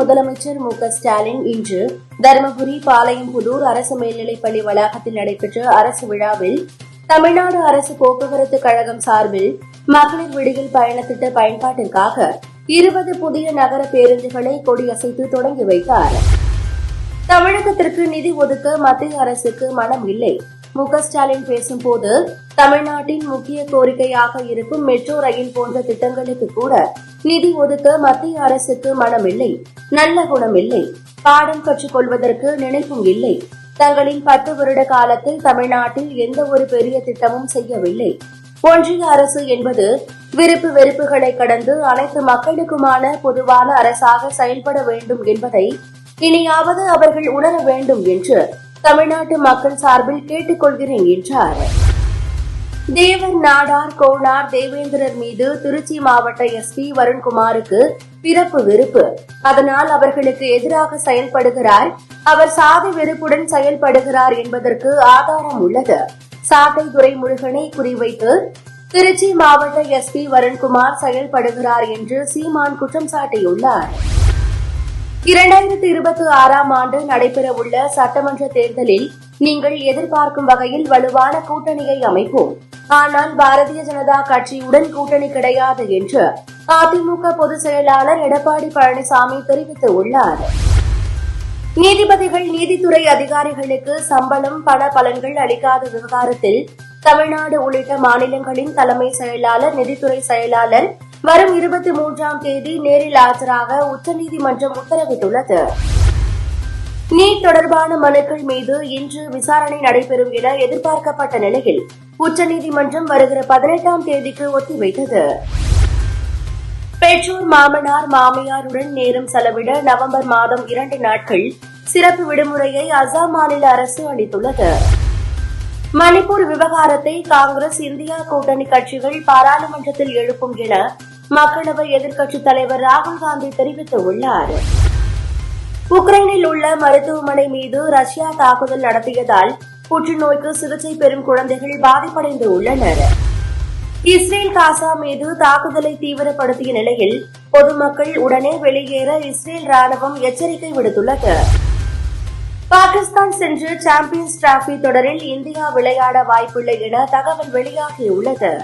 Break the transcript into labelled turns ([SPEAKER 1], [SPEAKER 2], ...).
[SPEAKER 1] முதலமைச்சர் மு ஸ்டாலின் இன்று தருமபுரி பாளையம்புதூர் அரசு மேல்நிலைப்பள்ளி வளாகத்தில் நடைபெற்ற அரசு விழாவில் தமிழ்நாடு அரசு போக்குவரத்து கழகம் சார்பில் மகளிர் விடியல் பயணத்திட்ட பயன்பாட்டிற்காக இருபது புதிய நகர பேருந்துகளை கொடியசைத்து தொடங்கி வைத்தார் தமிழகத்திற்கு நிதி ஒதுக்க மத்திய அரசுக்கு மனம் இல்லை மு ஸ்டாலின் பேசும்போது தமிழ்நாட்டின் முக்கிய கோரிக்கையாக இருக்கும் மெட்ரோ ரயில் போன்ற திட்டங்களுக்கு கூட நிதி ஒதுக்க மத்திய அரசுக்கு மனமில்லை நல்ல குணம் இல்லை பாடம் கற்றுக் கொள்வதற்கு நினைப்பும் இல்லை தங்களின் பத்து வருட காலத்தில் தமிழ்நாட்டில் எந்த ஒரு பெரிய திட்டமும் செய்யவில்லை ஒன்றிய அரசு என்பது விருப்பு வெறுப்புகளை கடந்து அனைத்து மக்களுக்குமான பொதுவான அரசாக செயல்பட வேண்டும் என்பதை இனியாவது அவர்கள் உணர வேண்டும் என்று தமிழ்நாட்டு மக்கள் சார்பில் கேட்டுக் கொள்கிறேன் என்றார் தேவர் நாடார் கோனார் தேவேந்திரர் மீது திருச்சி மாவட்ட எஸ்பி வருண்குமாருக்கு பிறப்பு வெறுப்பு அதனால் அவர்களுக்கு எதிராக செயல்படுகிறார் அவர் சாதி வெறுப்புடன் செயல்படுகிறார் என்பதற்கு ஆதாரம் உள்ளது சாட்டை துரைமுருகனை குறிவைத்து திருச்சி மாவட்ட எஸ்பி வருண்குமார் செயல்படுகிறார் என்று சீமான் குற்றம் சாட்டியுள்ளார் இரண்டாயிரத்தி இருபத்தி ஆறாம் ஆண்டு நடைபெறவுள்ள சட்டமன்ற தேர்தலில் நீங்கள் எதிர்பார்க்கும் வகையில் வலுவான கூட்டணியை அமைப்போம் ஆனால் பாரதிய ஜனதா கட்சியுடன் கூட்டணி கிடையாது என்று அதிமுக பொதுச் செயலாளர் எடப்பாடி பழனிசாமி தெரிவித்துள்ளார் நீதிபதிகள் நீதித்துறை அதிகாரிகளுக்கு சம்பளம் பண பலன்கள் அளிக்காத விவகாரத்தில் தமிழ்நாடு உள்ளிட்ட மாநிலங்களின் தலைமை செயலாளர் நிதித்துறை செயலாளர் வரும் இருபத்தி மூன்றாம் தேதி நேரில் ஆஜராக உச்சநீதிமன்றம் உத்தரவிட்டுள்ளது நீட் தொடர்பான மனுக்கள் மீது இன்று விசாரணை நடைபெறும் என எதிர்பார்க்கப்பட்ட நிலையில் உச்சநீதிமன்றம் வருகிற பதினெட்டாம் தேதிக்கு ஒத்திவைத்தது பெற்றோர் மாமனார் மாமியாருடன் நேரம் செலவிட நவம்பர் மாதம் இரண்டு நாட்கள் சிறப்பு விடுமுறையை அசாம் மாநில அரசு அளித்துள்ளது மணிப்பூர் விவகாரத்தை காங்கிரஸ் இந்தியா கூட்டணி கட்சிகள் பாராளுமன்றத்தில் எழுப்பும் என மக்களவை எதிர்க்கட்சித் தலைவர் ராகுல் காந்தி தெரிவித்துள்ளார் உக்ரைனில் உள்ள மருத்துவமனை மீது ரஷ்யா தாக்குதல் நடத்தியதால் புற்றுநோய்க்கு சிகிச்சை பெறும் குழந்தைகள் பாதிப்படைந்து உள்ளனா் இஸ்ரேல் காசா மீது தாக்குதலை தீவிரப்படுத்திய நிலையில் பொதுமக்கள் உடனே வெளியேற இஸ்ரேல் ராணுவம் எச்சரிக்கை விடுத்துள்ளது பாகிஸ்தான் சென்று சாம்பியன்ஸ் டிராபி தொடரில் இந்தியா விளையாட வாய்ப்பில்லை என தகவல் வெளியாகியுள்ளது